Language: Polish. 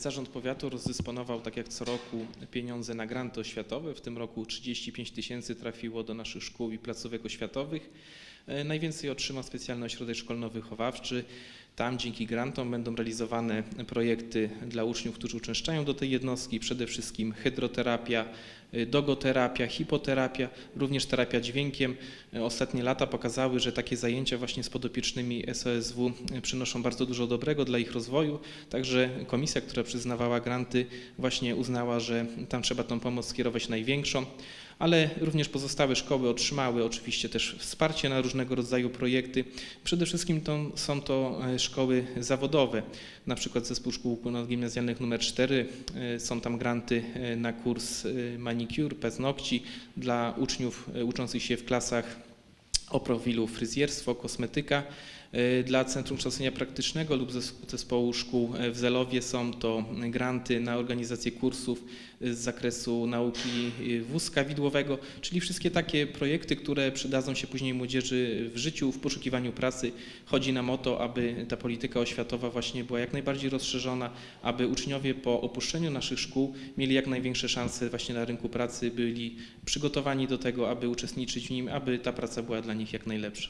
Zarząd Powiatu rozdysponował, tak jak co roku, pieniądze na granty oświatowe. W tym roku 35 tysięcy trafiło do naszych szkół i placówek oświatowych. E, Najwięcej otrzymał specjalny ośrodek szkolno-wychowawczy. Tam dzięki grantom będą realizowane projekty dla uczniów, którzy uczęszczają do tej jednostki. Przede wszystkim hydroterapia, dogoterapia, hipoterapia, również terapia dźwiękiem. E, Ostatnie lata pokazały, że takie zajęcia właśnie z podopiecznymi SOSW y, przynoszą bardzo dużo dobrego dla ich rozwoju. Także komisja, która przyznawała granty, właśnie uznała, że tam trzeba tą pomoc skierować największą, ale również pozostałe szkoły otrzymały oczywiście też wsparcie na różnego rodzaju projekty. Przede wszystkim to, są to e, szkoły zawodowe, na przykład Zespół Szkół Ponadgimnazjalnych nr 4. e, Są tam granty e, na kurs manicure, paznokci dla uczniów uczących się w klasach o profilu fryzjerstwo, kosmetyka. E, Dla Centrum Kształcenia Praktycznego lub zes- Zespołu Szkół e, w Zelowie są to granty na organizację kursów e, z zakresu nauki wózka widłowego, czyli wszystkie takie projekty, które przydadzą się później młodzieży w życiu, w poszukiwaniu pracy. Chodzi nam o to, aby ta polityka oświatowa właśnie była jak najbardziej rozszerzona, aby uczniowie po opuszczeniu naszych szkół mieli jak największe szanse właśnie na rynku pracy, byli przygotowani do tego, aby uczestniczyć w nim, aby ta praca była dla nich jak najlepsza.